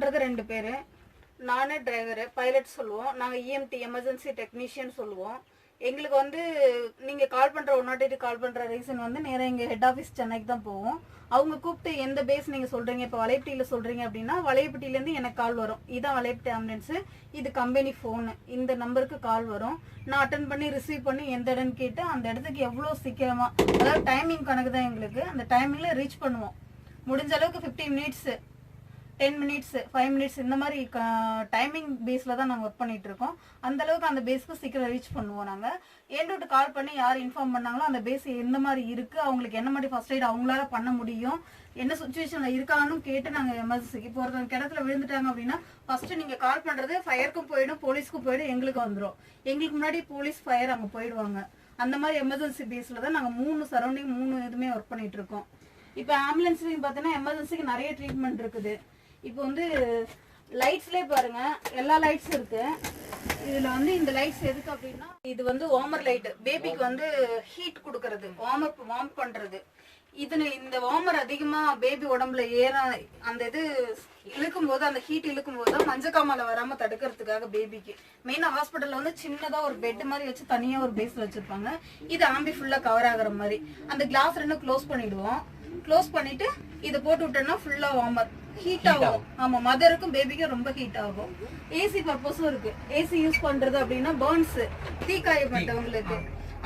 பண்ணுறது ரெண்டு பேர். நானே டிரைவரு பைலட் சொல்லுவோம். நாங்கள் இஎம்டி எமர்ஜென்சி டெக்னீஷியன் சொல்லுவோம். எங்களுக்கு வந்து நீங்கள் கால் பண்ணுற ஒன் நாட் கால் பண்ணுற ரீசன் வந்து நேராக எங்கள் ஹெட் ஆஃபீஸ் சென்னைக்கு தான் போவோம். அவங்க கூப்பிட்டு எந்த பேஸ் நீங்கள் சொல்கிறீங்க இப்போ வளையப்பட்டியில் சொல்கிறீங்க அப்படின்னா வலைப்பட்டியிலேருந்து எனக்கு கால் வரும். இதான் வலைப்பட்டி ஆம்புலன்ஸ் இது கம்பெனி ஃபோனு இந்த நம்பருக்கு கால் வரும். நான் அட்டன் பண்ணி ரிசீவ் பண்ணி எந்த இடம்னு கேட்டு அந்த இடத்துக்கு எவ்வளோ சீக்கிரமாக அதாவது டைமிங் கணக்கு தான் எங்களுக்கு. அந்த டைமிங்கில் ரீச் பண்ணுவோம். முடிஞ்ச அளவுக்கு fifteen minutes ten minutes five minutes இந்த மாதிரி டைமிங் பேஸில் தான் நாங்கள் ஒர்க் பண்ணிட்டு இருக்கோம் அந்த அளவுக்கு அந்த பேஸ்க்கு சீக்கிரம் ரீச் பண்ணுவோம் நாங்கள் ஏன்டோட்டு கால் பண்ணி யார் இன்ஃபார்ம் பண்ணாங்களோ அந்த பேஸ் எந்த மாதிரி இருக்கு அவங்களுக்கு என்ன மாதிரி ஃபர்ஸ்ட் எய்ட் அவங்களால பண்ண முடியும் என்ன சுச்சுவேஷன்ல இருக்காங்கன்னு கேட்டு நாங்கள் எமர்ஜென்சிக்கு இப்போ ஒருத்தவங்க கிணத்துல விழுந்துட்டாங்க அப்படின்னா ஃபர்ஸ்ட் நீங்க கால் பண்றது ஃபயருக்கும் போயிடும் போலீஸ்க்கும் போயிடும் எங்களுக்கு வந்துடும் எங்களுக்கு முன்னாடி போலீஸ் ஃபயர் அங்கே போயிடுவாங்க. அந்த மாதிரி எமர்ஜென்சி பேஸில் தான் நாங்கள் மூணு சரௌண்டிங் மூணு இதுமே ஒர்க் பண்ணிட்டு இருக்கோம் இப்போ ஆம்புலன்ஸ்லையும் பார்த்தீங்கன்னா எமர்ஜென்சிக்கு நிறைய ட்ரீட்மெண்ட் இருக்குது. இப்போ வந்து லைட்ஸ்லேயே பாருங்க எல்லா லைட்ஸும் இருக்கு. இதுல வந்து இந்த லைட்ஸ் எதுக்கு அப்படின்னா இது வந்து வார்மர் லைட் பேபிக்கு வந்து ஹீட் கொடுக்கறது வார்ம் வார்ம் பண்றது. இதில் இந்த வார்மர் அதிகமா பேபி உடம்புல ஏற அந்த இது இழுக்கும் போது அந்த ஹீட் இழுக்கும் போது தான் மஞ்சக்காமலை வராம தடுக்கிறதுக்காக பேபிக்கு மெயினா ஹாஸ்பிட்டல்ல வந்து சின்னதா ஒரு பெட் மாதிரி வச்சு தனியா ஒரு பேஸ் வச்சிருப்பாங்க. இது ஆம்பி ஃபுல்லா கவர் ஆகுற மாதிரி. அந்த கிளாஸ் ரெண்டும் க்ளோஸ் பண்ணிடுவோம். க்ளோஸ் பண்ணிட்டு இதை போட்டு விட்டோம்னா ஃபுல்லா வார்மர் ஹீட் ஆகும். ஆமா மதருக்கும் பேபிக்கும் ரொம்ப ஹீட் ஆகும். ஏசி பர்பஸும் இருக்கு. ஏசி யூஸ் பண்றது அப்படின்னா பேர்ன்ஸ் தீக்காயப்பட்டவங்களுக்கு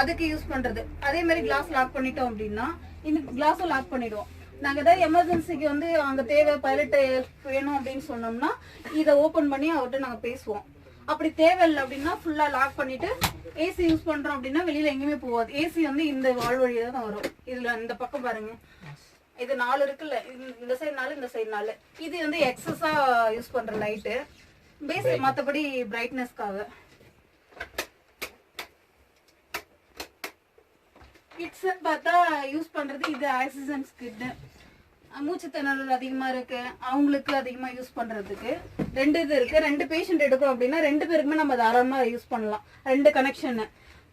அதுக்கு யூஸ் பண்றது. அதே மாதிரி கிளாஸ் லாக் பண்ணிட்டோம் அப்படின்னா இந்த கிளாஸும் லாக் பண்ணிடுவோம். நாங்க ஏதாவது எமர்ஜென்சிக்கு வந்து அங்க தேவை பைலட் வேணும் அப்படின்னு சொன்னோம்னா இதை ஓபன் பண்ணி அவர்கிட்ட நாங்க பேசுவோம். அப்படி தேவையில்லை அப்படின்னா ஃபுல்லா லாக் பண்ணிட்டு ஏசி யூஸ் பண்றோம் அப்படின்னா வெளியில எங்கேயுமே போகாது. ஏசி வந்து இந்த வால் வழியா தான் வரும். இதுல இந்த பக்கம் பாருங்க. இது நாலு இருக்குல்ல. இந்த- சைடு நாலு இந்த சைடு நாலு. இது வந்து எக்ஸஸா யூஸ் பண்ற லைட்டு பேஸ் மத்தபடி பிரைட்னஸ்க்காக கிட்ஸ் பார்த்தா யூஸ் பண்றது இது ஆக்சிஜன்ஸ் கிட் மூச்சு திணறல் அதிகமா இருக்கு. அவங்களுக்கு அதிகமா யூஸ் பண்றதுக்கு. ரெண்டு இது இருக்கு. ரெண்டு பேஷண்ட் எடுக்கிறோம் அப்படின்னா ரெண்டு பேருக்குமே நம்ம தாராளமா யூஸ் பண்ணலாம். ரெண்டு கனெக்ஷன்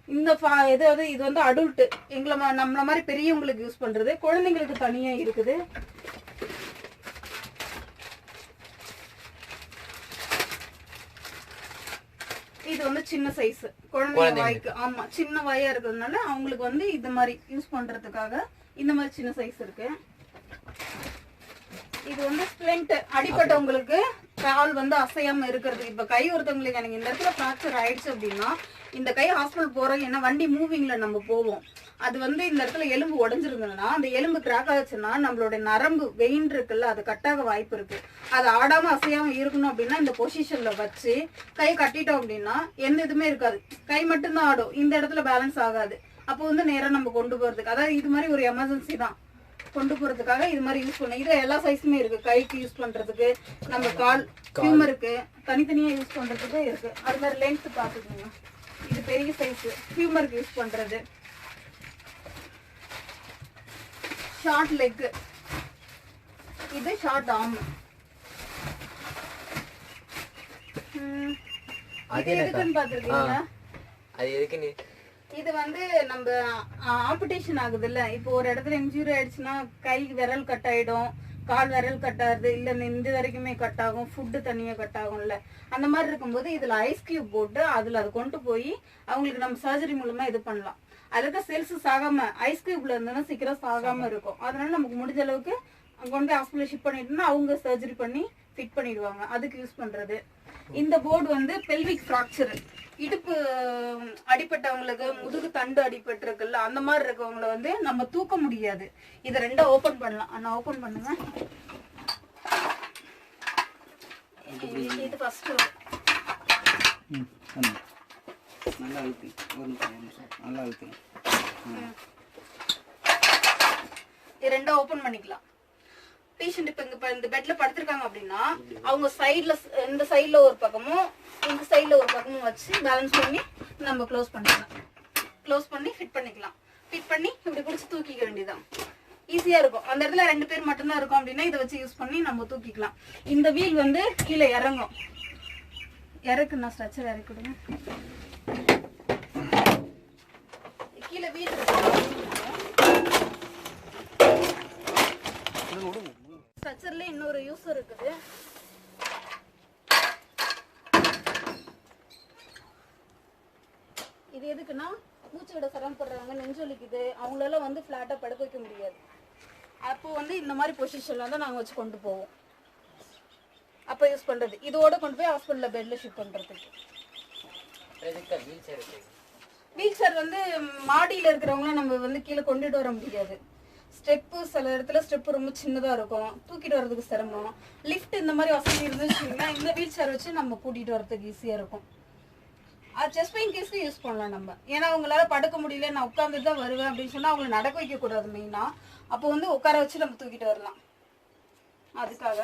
இந்த ஃபா- இது வந்து இது வந்து அடல்ட் எங்களை நம்மள மாதிரி பெரியவங்களுக்கு யூஸ் பண்றது. குழந்தைங்களுக்கு தனியா இருக்குது. இது வந்து சின்ன சைஸ் குழந்தைங்க வாய்க்கு ஆமா சின்ன வாயா இருக்கிறதுனால அவங்களுக்கு வந்து இந்த மாதிரி யூஸ் பண்றதுக்காக இந்த மாதிரி சின்ன சைஸ் இருக்கு. இது வந்து ஸ்பிளண்ட் அடிப்பட்டவங்களுக்கு கால் வந்து அசையாம இருக்கிறது. இப்ப கை ஒருத்தவங்களுக்கு எனக்கு இந்த இடத்துல ஃப்ராக்சர் ஆயிடுச்சு அப்படின்னா இந்த கை ஹாஸ்பிட்டல் போறோம் ஏன்னா வண்டி மூவிங்ல நம்ம போவோம். அது வந்து இந்த இடத்துல எலும்பு உடஞ்சிருந்ததுன்னா அந்த எலும்பு கிராக் ஆச்சுன்னா நம்மளோட நரம்பு வெயின் இருக்குல்ல அது கட்டாக வாய்ப்பு இருக்கு. அது ஆடாம அசையாம இருக்கணும் அப்படின்னா இந்த பொசிஷன்ல வச்சு கை கட்டிட்டோம் அப்படின்னா எந்த இதுவுமே இருக்காது. கை மட்டும்தான் ஆடும். இந்த இடத்துல பேலன்ஸ் ஆகாது. அப்போ வந்து நேரா நம்ம கொண்டு போறதுக்கு. அதாவது இது மாதிரி ஒரு எமர்ஜென்சி தான். கொண்டு போறதுக்காக இது மாதிரி யூஸ் பண்ண இதுல எல்லா சைஸுமே இருக்கு. கைக்கு யூஸ் பண்றதுக்கு நம்ம கால் ஹியூமருக்கு தனித்தனியா யூஸ் பண்றதுக்கு இருக்கு. அது மாதிரி லென்த் பாத்துக்கோங்க இது பெரிய சைஸ் ஹியூமருக்கு யூஸ் பண்றது. ஷார்ட் லெக் இது ஷார்ட் ஆர்ம் இது எதுக்குன்னு பாத்துருக்கீங்களா அது எதுக்கு நீ இது வந்து நம்ம ஆம்படேஷன் ஆகுதுல்ல. இப்போ ஒரு இடத்துல இன்ஜூரி ஆயிடுச்சுன்னா கை விரல் கட் ஆயிடும். கால் விரல் கட் ஆகுது. இல்ல இந்த வரைக்குமே கட் ஆகும். ஃபுட்டு தனியா கட் ஆகும்ல. அந்த மாதிரி இருக்கும்போது இதுல ஐஸ் கியூப் போட்டு அதுல அதை கொண்டு போய் அவங்களுக்கு நம்ம சர்ஜரி மூலமா இது பண்ணலாம். அதுல இருக்க செல்ஸ் சாகாம ஐஸ் கியூப்ல இருந்ததுன்னா சீக்கிரம் சாகாம இருக்கும். அதனால நமக்கு முடிஞ்ச அளவுக்கு கொண்டு ஹாஸ்பிட்டல் ஷிப் பண்ணிட்டோம்னா அவங்க சர்ஜரி பண்ணி ஃபிட் பண்ணிடுவாங்க. அதுக்கு யூஸ் பண்றது. இந்த போர்டு வந்து பெல்விக் ஃப்ராக்சர் இடுப்பு உம், அடிபட்டவங்களுக்கு முதுகு தண்டு அடிபட்டிருக்குல்ல அந்த மாதிரி இருக்கவங்கள வந்து நம்ம தூக்க முடியாது. இதை ரெண்டா ஓபன் பண்ணலாம். அண்ணா ஓபன் பண்ணுங்க. இது- இது ஃபர்ஸ்ட் நல்லா அழுத்தி ஒரு நிமிஷம் நல்லா அழுத்துங்க இது ரெண்டா ஓபன் பண்ணிக்கலாம். பேஷண்ட் இப்ப இங்க இந்த பெட்ல படுத்திருக்காங்க அப்படின்னா அவங்க சைட்ல இந்த சைட்ல ஒரு பக்கமும் இந்த சைட்ல ஒரு பக்கமும் வச்சு பேலன்ஸ் பண்ணி நம்ம க்ளோஸ் பண்ணிக்கலாம். க்ளோஸ் பண்ணி ஃபிட் பண்ணிக்கலாம். ஃபிட் பண்ணி இப்படி பிடிச்சி தூக்கிக்க வேண்டியதுதான். ஈஸியா இருக்கும். அந்த இடத்துல ரெண்டு பேர் மட்டும்தான் இருக்கும் அப்படின்னா இதை வச்சு யூஸ் பண்ணி நம்ம தூக்கிக்கலாம். இந்த வீல் வந்து கீழே இறங்கும். இறக்குண்ணா ஸ்ட்ரக்சர் இறக்கிடுங்க கீழே வீல் இருக்கு. இன்னொரு யூஸ் இருக்குது. இது எதுக்குன்னா மூச்சு விட சிரமப்படுறவங்க நெஞ்சொலிக்குது அவங்களெல்லாம் வந்து ஃப்ளாட்டாக படுக்க வைக்க முடியாது. அப்போ வந்து இந்த மாதிரி பொசிஷனில் தான் நாங்கள் வச்சு கொண்டு போவோம். அப்போ யூஸ் பண்ணுறது இதோட கொண்டு போய் ஹாஸ்பிட்டலில் பெட்டில் ஷிஃப்ட் பண்ணுறதுக்கு வீல் சேர் வந்து மாடியில் இருக்கிறவங்களாம் நம்ம வந்து கீழே கொண்டுட்டு வர முடியாது. ஸ்டெப்பு சில இடத்துல ஸ்டெப்பு ரொம்ப சின்னதாக இருக்கும். தூக்கிட்டு வர்றதுக்கு சிரமம். லிஃப்ட் இந்த மாதிரி வசதி இருந்துச்சுன்னா இந்த வீல் சேர் வச்சு நம்ம கூட்டிகிட்டு வரதுக்கு ஈஸியாக இருக்கும். அது செஸ்ட் பெயின் கேஸ்க்கு யூஸ் பண்ணலாம் நம்ம. ஏன்னா அவங்களால படுக்க முடியல நான் உட்காந்து தான் வருவேன் அப்படின்னு சொன்னா அவங்களை நடக்க வைக்க கூடாது மெயினா அப்போ வந்து உட்கார வச்சு நம்ம தூக்கிட்டு வரலாம். அதுக்காக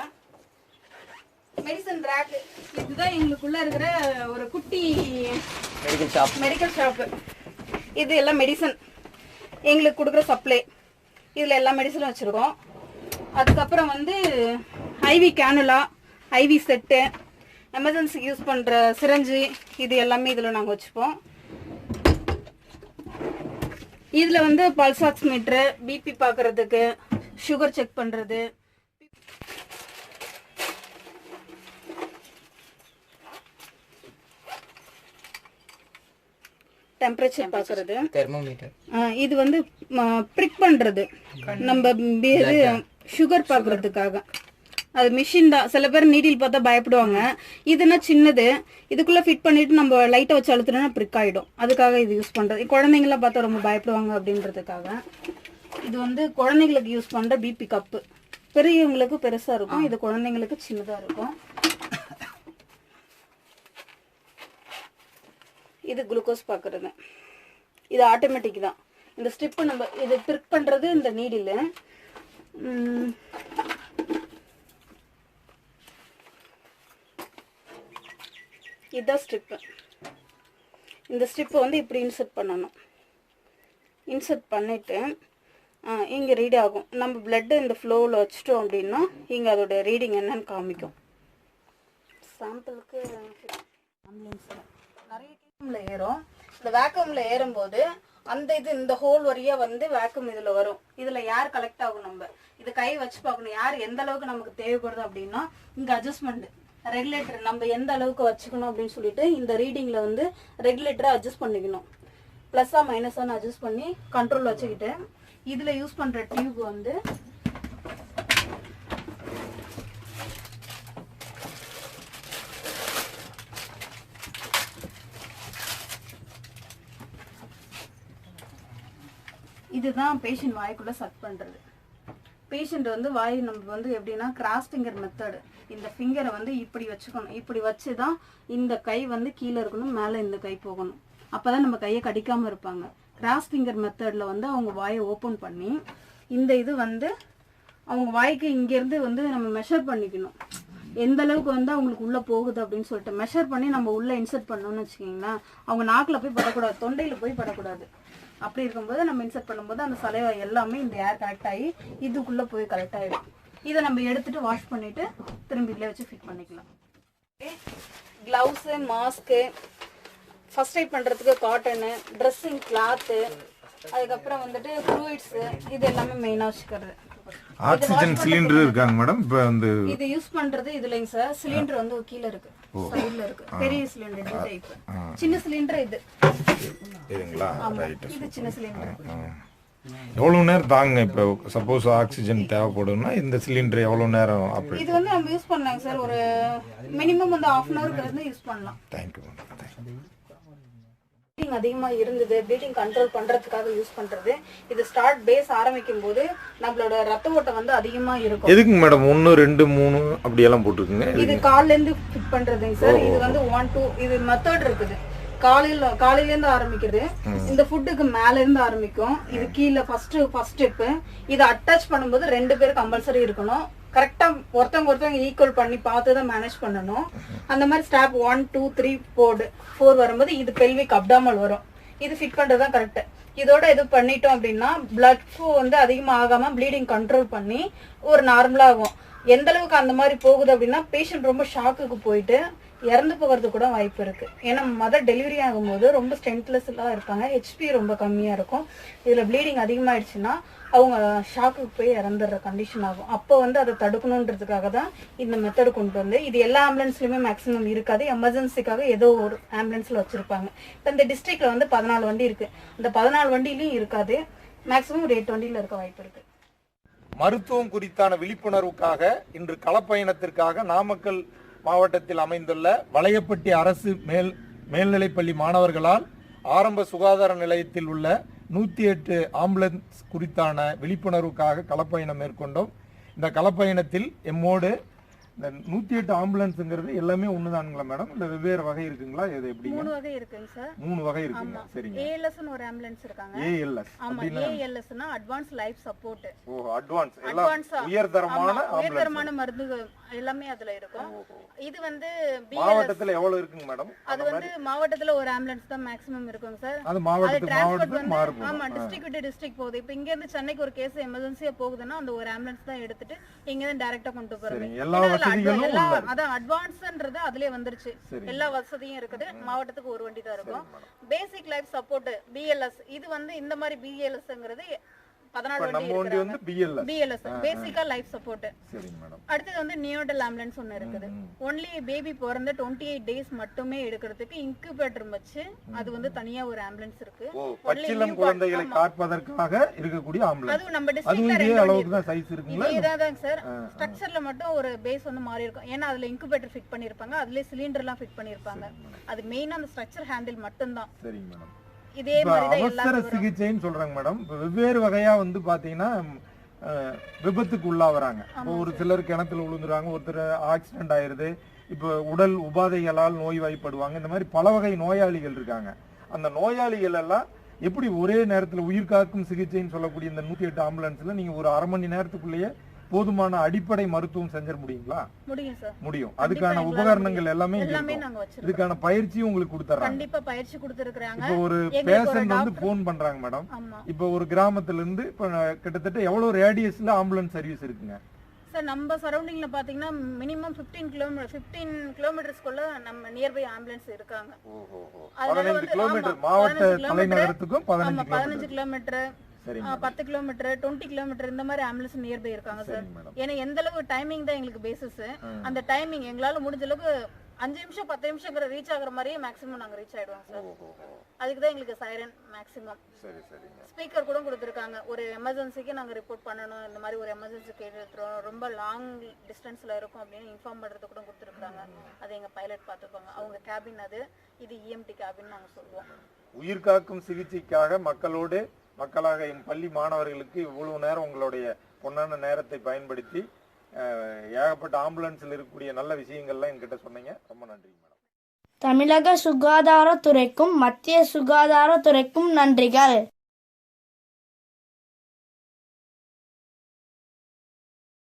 மெடிசன் ரேக் இதுதான் எங்களுக்குள்ள இருக்கிற ஒரு குட்டி மெடிக்கல் ஷாப் மெடிக்கல் ஷாப்பு இது எல்லாம் மெடிசன் எங்களுக்கு கொடுக்குற சப்ளை இதில் எல்லா மெடிசனும் வச்சுருக்கோம். அதுக்கப்புறம் வந்து ஐவி கேனுலா ஐவி செட்டு எமர்ஜென்சிக்கு யூஸ் பண்ணுற சிரஞ்சு இது எல்லாமே இதில் நாங்கள் வச்சுப்போம். இதில் வந்து பல்சாக்ஸ் மீட்ரு பிபி பார்க்குறதுக்கு சுகர் செக் பண்ணுறது டெம்பரேச்சர் பார்க்குறது. தெர்மோமீட்டர் இது வந்து ப்ரிக் பண்றது. நம்ம இது சுகர் பார்க்கறதுக்காக. அது மிஷின் தான். சில பேர் நீடில் பார்த்தா பயப்படுவாங்க. இதுனா சின்னது? இதுக்குள்ள ஃபிட் பண்ணிட்டு நம்ம லைட்டை வச்சு அழுத்தினா ப்ரிக் ஆயிடும். அதுக்காக இது யூஸ் பண்றது. குழந்தைங்களாம் பார்த்தா ரொம்ப பயப்படுவாங்க அப்படின்றதுக்காக. இது வந்து குழந்தைங்களுக்கு யூஸ் பண்ற பிபி கப்பு பெரியவங்களுக்கு பெருசா இருக்கும். இது குழந்தைங்களுக்கு சின்னதா இருக்கும். இது குளுக்கோஸ் பார்க்குறது. இது ஆட்டோமேட்டிக் தான். இந்த ஸ்டிப்பு நம்ம இது ட்ரிக் பண்ணுறது இந்த நீடில் இதுதான் ஸ்ட்ரிப்பு இந்த ஸ்ட்ரிப்பை வந்து இப்படி இன்சர்ட் பண்ணணும். இன்சர்ட் பண்ணிவிட்டு இங்கே ரீட் ஆகும். நம்ம பிளட்டு இந்த ஃப்ளோவில் வச்சுட்டோம் அப்படின்னா இங்கே அதோட ரீடிங் என்னன்னு காமிக்கும். சாம்பிளுக்கு ஆம்புலன்ஸில் நிறைய ஏறும். இந்த வேக்கம்ல ஏறும்போது அந்த இது இந்த ஹோல் வரியா வந்து வேக்கம் இதுல வரும். இதுல யார் கலெக்ட் ஆகும் நம்ம? இது கை வச்சு பார்க்கணும். யார் எந்த அளவுக்கு நமக்கு தேவைப்படுது அப்படின்னா இங்க அட்ஜஸ்ட்மெண்ட் ரெகுலேட்டர் நம்ம எந்த அளவுக்கு வச்சுக்கணும் அப்படின்னு சொல்லிட்டு இந்த ரீடிங்ல வந்து ரெகுலேட்டரை அட்ஜஸ்ட் பண்ணிக்கணும். ப்ளஸ்ஸாக மைனஸான்னு அட்ஜஸ்ட் பண்ணி கண்ட்ரோல் வச்சுக்கிட்டு இதுல யூஸ் பண்ற டியூப் வந்து இதுதான் பேஷண்ட் வாய்க்குள்ள சக் பண்றது. பேஷண்ட் வந்து வாய் நம்ம வந்து எப்படின்னா கிராஸ் ஃபிங்கர் மெத்தடு இந்த ஃபிங்கரை வந்து இப்படி வச்சுக்கணும். இப்படி வச்சு தான் இந்த கை வந்து கீழே இருக்கணும் மேலே இந்த கை போகணும். அப்போ தான் நம்ம கையை கடிக்காமல் இருப்பாங்க. கிராஸ் ஃபிங்கர் மெத்தடில் வந்து அவங்க வாயை ஓப்பன் பண்ணி இந்த இது வந்து அவங்க வாய்க்கு இங்கேருந்து வந்து நம்ம மெஷர் பண்ணிக்கணும். எந்த அளவுக்கு வந்து அவங்களுக்கு உள்ளே போகுது அப்படின்னு சொல்லிட்டு மெஷர் பண்ணி நம்ம உள்ளே இன்சர்ட் பண்ணோம்னு வச்சுக்கிங்களேன் அவங்க நாக்கில் போய் படக்கூடாது தொண்டையில் போய் படக்கூடாது. அப்படி இருக்கும்போது நம்ம இன்சர்ட் பண்ணும்போது அந்த சலைவை எல்லாமே இந்த ஏர் கலெக்ட் ஆகி இதுக்குள்ளே போய் கலெக்ட் ஆகிடும் இதை நம்ம எடுத்துட்டு வாஷ் பண்ணிட்டு திரும்பி இதில் வச்சு ஃபிட் பண்ணிக்கலாம். க்ளவுஸு மாஸ்க்கு ஃபஸ்ட் எய்ட் பண்ணுறதுக்கு காட்டனு ட்ரெஸ்ஸிங் கிளாத்து அதுக்கப்புறம் வந்துட்டு ஃப்ளூயிட்ஸு இது எல்லாமே மெயினாக வச்சுக்கிறது. ஆக்சிஜன் சிலிண்டர் இருக்காங்க மேடம் இப்போ வந்து இது யூஸ் பண்றது இதுலங்க சார் சிலிண்டர் வந்து கீழ இருக்கு. சைடுல இருக்கு. பெரிய சிலிண்டர் இது டைப் சின்ன சிலிண்டர் இது. இதுங்களா? ரைட் இது சின்ன சிலிண்டர் எவ்வளோ நேரம் தாங்க இப்போ? சப்போஸ் ஆக்சிஜன் தேவைப்படும்னா இந்த சிலிண்டர் எவ்வளோ நேரம் ஆப்ரேட் இது வந்து நம்ம யூஸ் பண்ணலாங்க சார் ஒரு மினிமம் வந்து ஹாஃப் அன் ஹவருக்கு யூஸ் பண்ணலாம். Thank you madam thank you bleeding அதிகமா இருந்தது ப்ளீடிங் கண்ட்ரோல் பண்றதுக்காக யூஸ் பண்றது. இது ஸ்டார்ட் பேஸ் ஆரம்பிக்கும் போது நம்மளோட ரத்த ஓட்டம் வந்து அதிகமா இருக்கும். எதுக்குங்க மேடம் ஒன்று ரெண்டு மூணு அப்படியெல்லாம் போட்டிருக்குங்க இது கால்ல இருந்து ஃபிட் பண்றதுங்க சார் இது வந்து ஒன் டூ இது மெத்தட் இருக்குது. காலையில காலையில இருந்து ஆரம்பிக்குது இந்த ஃபுட்டுக்கு மேல இருந்து ஆரம்பிக்கும். இது கீழே ஃபர்ஸ்ட் ஃபர்ஸ்ட் ஸ்டெப் இதை அட்டாச் பண்ணும்போது ரெண்டு பேரும் கம்பல்சரி இருக்கணும். கரெக்டா ஒருத்தவங்க ஒருத்தவங்க ஈக்குவல் பண்ணி பார்த்து தான் மேனேஜ் பண்ணணும். அந்த மாதிரி stop one two three four four வரும்போது இது பெல்விக் அப்டாமல் வரும். இது ஃபிட் பண்றது தான் கரெக்ட் இதோட இது பண்ணிட்டோம் அப்படின்னா பிளட் ஃப்ளோ வந்து அதிகமாக ஆகாம ப்ளீடிங் கண்ட்ரோல் பண்ணி ஒரு நார்மலாகும் எந்த அளவுக்கு அந்த மாதிரி போகுது அப்படின்னா பேஷண்ட் ரொம்ப ஷாக்குக்கு போயிட்டு இறந்து போகிறதுக்கு கூட வாய்ப்பு இருக்கு. ஏன்னா மதர் டெலிவரி ஆகும்போது ரொம்ப ஸ்ட்ரென்த்லெஸ்லாம் இருப்பாங்க. ஹெச்பி ரொம்ப கம்மியா இருக்கும். இதுல ப்ளீடிங் அதிகமாயிடுச்சுன்னா அவங்க ஷாக்குக்கு போய் இறந்துடுற கண்டிஷன் ஆகும். அப்போ வந்து அதை தடுக்கணுன்றதுக்காக தான் இந்த மெத்தடு கொண்டு வந்து இது எல்லா ஆம்புலன்ஸ்லயுமே மேக்ஸிமம் இருக்காது. எமர்ஜென்சிக்காக ஏதோ ஒரு ஆம்புலன்ஸ்ல வச்சிருப்பாங்க. இப்போ இந்த டிஸ்ட்ரிக்ட்ல வந்து பதினாலு வண்டி இருக்கு. இந்த பதினாலு வண்டியிலயும் இருக்காது. மேக்ஸிமம் ஒரு எட்டு வண்டியில இருக்க வாய்ப்பு இருக்கு. மருத்துவம் குறித்தான விழிப்புணர்வுக்காக இன்று களப்பயணத்திற்காக நாமக்கல் மாவட்டத்தில் அமைந்துள்ள வளையப்பட்டி அரசு மேல் மேல்நிலைப்பள்ளி மாணவர்களால் ஆரம்ப சுகாதார நிலையத்தில் உள்ள நூற்றி எட்டு ஆம்புலன்ஸ் குறித்தான விழிப்புணர்வுக்காக களப்பயணம் மேற்கொண்டோம். இந்த களப்பயணத்தில் எம்மோடு இந்த நூற்றி எட்டு ஆம்புலன்ஸுங்கிறது எல்லாமே ஒண்ணுதானுங்களா மேடம்? இல்லை வெவ்வேறு வகை இருக்குங்களா? இது எப்படிங்க? மூணு வகை இருக்குங்க சார். மூணு வகை இருக்குங்க. சரிங்க. ஏஎல்எஸ்னு ஒரு ஆம்புலன்ஸ் இருக்காங்க. ஏஎல்எஸ் ஆமா. ஏஎல்எஸ்னா அட்வான்ஸ் லைஃப் சப்போர்ட் ஓ அட்வான்ஸ் அட்வான்ஸா உயர்தரமான ஆம்புலன்ஸ் உயர்தரமான மருந்து எல்லாமே அதுல இருக்கும். இது வந்து மாவட்டத்துல எவ்வளவு இருக்குங்க மேடம்? அது வந்து மாவட்டத்துல ஒரு ஆம்புலன்ஸ் தான் மேக்ஸிமம் இருக்குங்க சார். அது மாவட்டத்துக்கு மாவட்டத்துக்கு மாறுபடும் ஆமா டிஸ்ட்ரிக்ட் விட்டு டிஸ்ட்ரிக்ட் போகுது. இப்போ இங்க இருந்து சென்னைக்கு ஒரு கேஸ் எமர்ஜென்சியா போகுதுன்னா அந்த ஒரு ஆம்புலன்ஸ் தான் எடுத்துட்டு இங்க இருந்து டைரக்டா கொண்டு போறது. சரிங்க. எல்லா வசதிகளும் அதான் அட்வான்ஸ்ன்றது அதுலயே வந்துருச்சு. எல்லா வசதியும் இருக்குது. மாவட்டத்துக்கு ஒரு வண்டி தான் இருக்கும். பேசிக் லைஃப் சப்போர்ட் பிஎல்எஸ் இது வந்து இந்த மாதிரி பிஎல்எஸ்ங்கிறது பதினாலு இப்ப வண்டி நம்ம வண்டி வந்து பிஎல்எஸ் பிஎல்எஸ் பேசிக்கா லைஃப் சப்போர்ட் சரிங்க மேடம். அடுத்தது வந்து நியோடல் ஆம்புலன்ஸ் ஒன்று இருக்குது ஒன்லி பேபி பிறந்த டுவெண்ட்டி எயிட் டேஸ் மட்டுமே எடுக்கிறதுக்கு இன்குபேட்டர் வச்சு அது வந்து தனியா ஒரு ஆம்புலன்ஸ் இருக்கு. newborn, குழந்தைகளை ஆமா. காப்பதற்காக இருக்கக்கூடிய ஆம்புலன்ஸ் அதுவும் நம்ம அதுவும் டிஸ்ட்ரிக்ட்ல இதே ரெண்டு அளவுக்கு வண்டி தான் சைஸ் இருக்குங்களா இதே தான் சார். ஸ்ட்ரக்சர்ல மட்டும் ஒரு பேஸ் வந்து மாறி இருக்கும். ஏன்னா அதுல இன்குபேட்டர் ஃபிட் பண்ணிருப்பாங்க. அதுல சிலிண்டர் எல்லாம் ஃபிட் பண்ணிருப்பாங்க. அது மெயினா அந்த ஸ்ட்ரக்சர் ஹேண்டில் சரிங்க மேடம். இதே மாதிரி அவசர சிகிச்சைன்னு சொல்றாங்க மேடம். வெவ்வேறு வகையா வந்து பாத்தீங்கன்னா விபத்துக்கு உள்ளாவறாங்க. இப்போ ஒரு சிலர் கிணத்துல விழுந்துறாங்க ஒருத்தர் ஆக்சிடென்ட் ஆயிருது. இப்போ உடல் உபாதைகளால் நோய்வாய்ப்படுவாங்க. இந்த மாதிரி பல வகை நோயாளிகள் இருக்காங்க. அந்த நோயாளிகள் எல்லாம் எப்படி ஒரே நேரத்துல உயிர் காக்கும் சிகிச்சைன்னு சொல்லக்கூடிய இந்த நூத்தி எட்டு ஆம்புலன்ஸ்ல நீங்க ஒரு அரை மணி நேரத்துக்குள்ளேயே போதுமான அடிப்படை மருத்துவம் செஞ்சிட முடியுங்களா? முடியும் சார். முடியும். கண்டிப்பா அதுக்கான உபகரணங்கள் எல்லாமே இதுக்கான பயிற்சியும் உங்களுக்கு கொடுத்துறாங்க கண்டிப்பா பயிற்சி கொடுத்துருக்காங்க இப்போ ஒரு பேஷண்ட் வந்து போன் பண்றாங்க மேடம். இப்போ ஒரு கிராமத்துல இருந்து இப்போ கிட்டத்தட்ட எவ்வளவு ரேடியஸ்ல ஆம்புலன்ஸ் சர்வீஸ் இருக்குங்க? சார் நம்ம சரௌண்டிங்ல பாத்தீங்கன்னா மினிமம் 15 கிலோமீட்டர் 15 கிலோமீட்டர்ஸ்குள்ள நம்ம நியர்பை ஆம்புலன்ஸ் இருக்காங்க. அதனால பதினஞ்சு வந்து கிலோமீட்டர் மாவட்ட 15 கிலோமீட்டர், தலைநகரத்துக்கும் பதினஞ்சு கிலோமீட்டர் பத்து கிலோமீட்டர் டுவெண்ட்டி கிலோமீட்டர் இந்த மாதிரி ஆம்புலன்ஸ் நியர்பை இருக்காங்க சார். ஏன்னா எந்த அளவுக்கு டைமிங் தான் எங்களுக்கு பேசிஸ் அந்த டைமிங் எங்களால முடிஞ்ச அளவுக்கு அஞ்சு நிமிஷம் பத்து நிமிஷங்கிற ரீச் ஆகுற மாதிரியே மேக்ஸிமம் நாங்க ரீச் ஆயிடுவோம் சார். அதுக்கு தான் எங்களுக்கு சைரன் மேக்ஸிமம் ஸ்பீக்கர் கூட கொடுத்துருக்காங்க. ஒரு எமர்ஜென்சிக்கு நாங்க ரிப்போர்ட் பண்ணணும் இந்த மாதிரி ஒரு எமர்ஜென்சி கேட்டுருக்கோம் ரொம்ப லாங் டிஸ்டன்ஸ்ல இருக்கும் அப்படின்னு இன்ஃபார்ம் பண்றது கூட கொடுத்துருக்காங்க அதை எங்க பைலட் பார்த்துப்பாங்க. அவங்க கேபின் அது இது E இஎம்டி கேபின் நாங்க சொல்லுவோம். உயிர் காக்கும் சிகிச்சைக்காக மக்களோடு மக்களாக என் பள்ளி மாணவர்களுக்கு இவ்வளவு நேரம் உங்களுடைய பொன்னான நேரத்தை பயன்படுத்தி அஹ், ஏகப்பட்ட ஆம்புலன்ஸ்ல இருக்கக்கூடிய நல்ல விஷயங்கள்லாம் என்கிட்ட சொன்னீங்க. ரொம்ப நன்றி மேடம். தமிழக சுகாதாரத்துறைக்கும் மத்திய சுகாதாரத்துறைக்கும் நன்றிகள்.